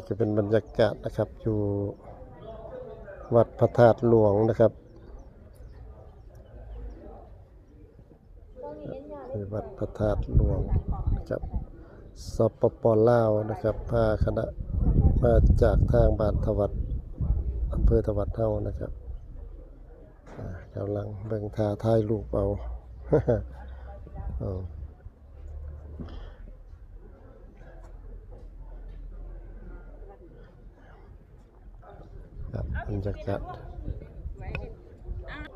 นี่ก็เป็นบรรยากาศนะครับ อยู่วัดพระธาตุหลวงนะครับวัดพระธาตุหลวงนะครับสปปลาวนะครับพาคณะมาจากทางบ้านทวัดอำเภอทวัดเฮานะครับกำลังเบ่งทาถ่ายรูปเอา เอา ครั บรรยากาศ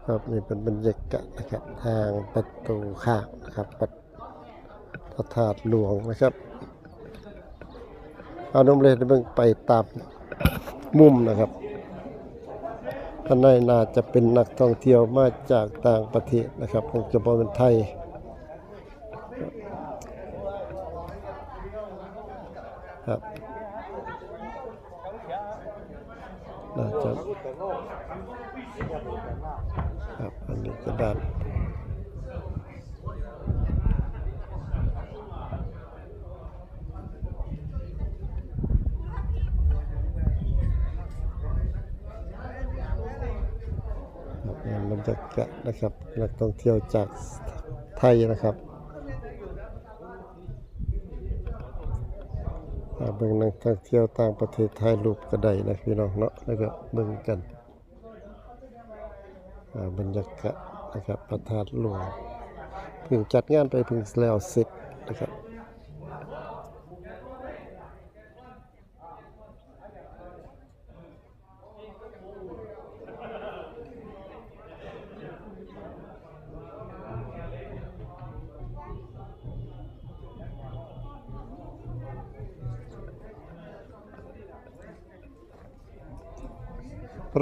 ครับนี่เป็นบรรยากาศนะครับทางประตูข้างนะครับวัดพระธาตุหลวงนะครับเอาน้ำเลยเบิ่งไปตามมุมนะครับท่านในน่าจะเป็นนักท่องเที่ยวมาจากต่างประเทศนะครับคงจะบ่เป็นไทยครับ น่าจะครับอันนี้กระดานครับงานบรรยากาศนะครับนักท่องเที่ยวจากไทยนะครับ อ่า เบิ่งนักท่องเที่ยวต่างประเทศไทยรูปก็ได้นะพี่น้องเนาะแล้วก็เบิ่งกันบรรยากาศนะครับพระธาตุหลวงเพิ่งจัดงานไปเพิ่งแล้วเสร็จนะครับ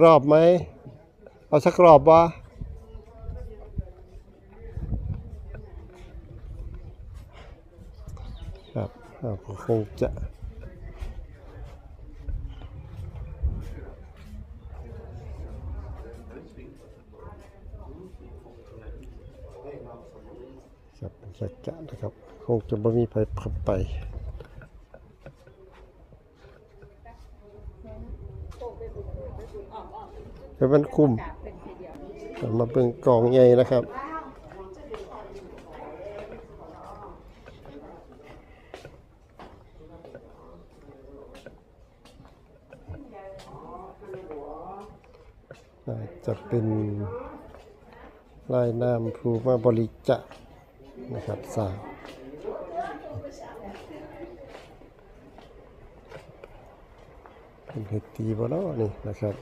รอบไหม เอาสักรอบวะครับคงจะครับบรรยากาศนะครับ คงจะไม่มีไปขับไป ให้มันคุ้มมาเป็นกล่องใหญ่นะครับจะเป็นลายน้ำภูมาบริจาคนะครับสาง เป็นเห็ดตีบ่เนาะนี่นะครับ